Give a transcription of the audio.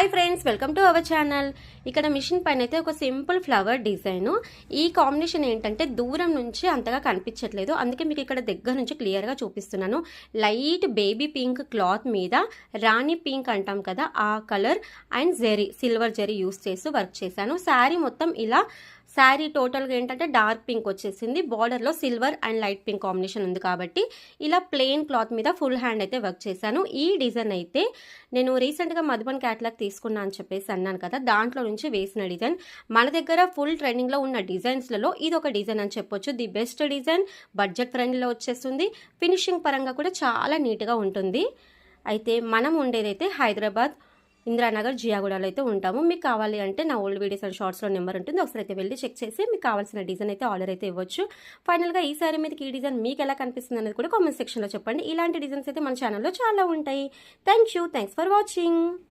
Hi friends welcome to our channel ఇక్కడ machine పైన అయితే ఒక సింపుల్ ఫ్లవర్ డిజైన్ ఈ కాంబినేషన్ ఏంటంటే దూరం నుంచి అంతగా కనిపించట్లేదు. అందుకే మీకు ఇక్కడ దగ్గర నుంచి క్లియర్గా చూపిస్తున్నాను. లైట్ బేబీ పింక్ క్లాత్ మీద రాణి పింక్ అంటాం కదా ఆ colour and zari silver zari use చేస్తూ వర్క్ చేశాను. శారీ మొత్తం ఇలా శారీ టోటల్గా ఏంటంటే డార్క్ పింక్ వచ్చేసింది. బార్డర్లో silver and light pink combination ఉంది కాబట్టి ఇలా ప్లెయిన్ క్లాత్ మీద ఫుల్ హ్యాండ్ అయితే వర్క్ చేశాను. ఈ డిజైన్ అయితే నేను రీసెంట్గా మధుబన్ క్యాట్లాగ్ తీసుకున్నా అని చెప్పేసి అన్నాను కదా దాంట్లో నుంచి వేసిన డిజైన్. మన దగ్గర ఫుల్ ట్రెండింగ్లో ఉన్న డిజైన్స్లలో ఇది ఒక డిజైన్ అని చెప్పొచ్చు. ది బెస్ట్ డిజైన్ బడ్జెట్ ఫ్రెండ్లో వచ్చేస్తుంది. ఫినిషింగ్ పరంగా కూడా చాలా నీట్గా ఉంటుంది. అయితే మనం ఉండేదైతే హైదరాబాద్ ఇందిరానగర్ జియాగూడలో అయితే ఉంటాము. మీకు కావాలి అంటే నా ఓల్డ్ వీడియోస్ అండ్ షార్ట్స్లో నెంబర్ ఉంటుంది. ఒకసారి అయితే వెళ్ళి చెక్ చేసి మీకు కావాల్సిన డిజైన్ అయితే ఆర్డర్ అయితే ఇవ్వచ్చు. ఫైనల్గా ఈ సారీ మీదకి ఈ డిజైన్ మీకు ఎలా కనిపిస్తుంది అనేది కూడా కామెంట్ సెక్షన్లో చెప్పండి. ఇలాంటి డిజైన్స్ అయితే మన ఛానల్లో చాలా ఉంటాయి. Thank you thanks for watching.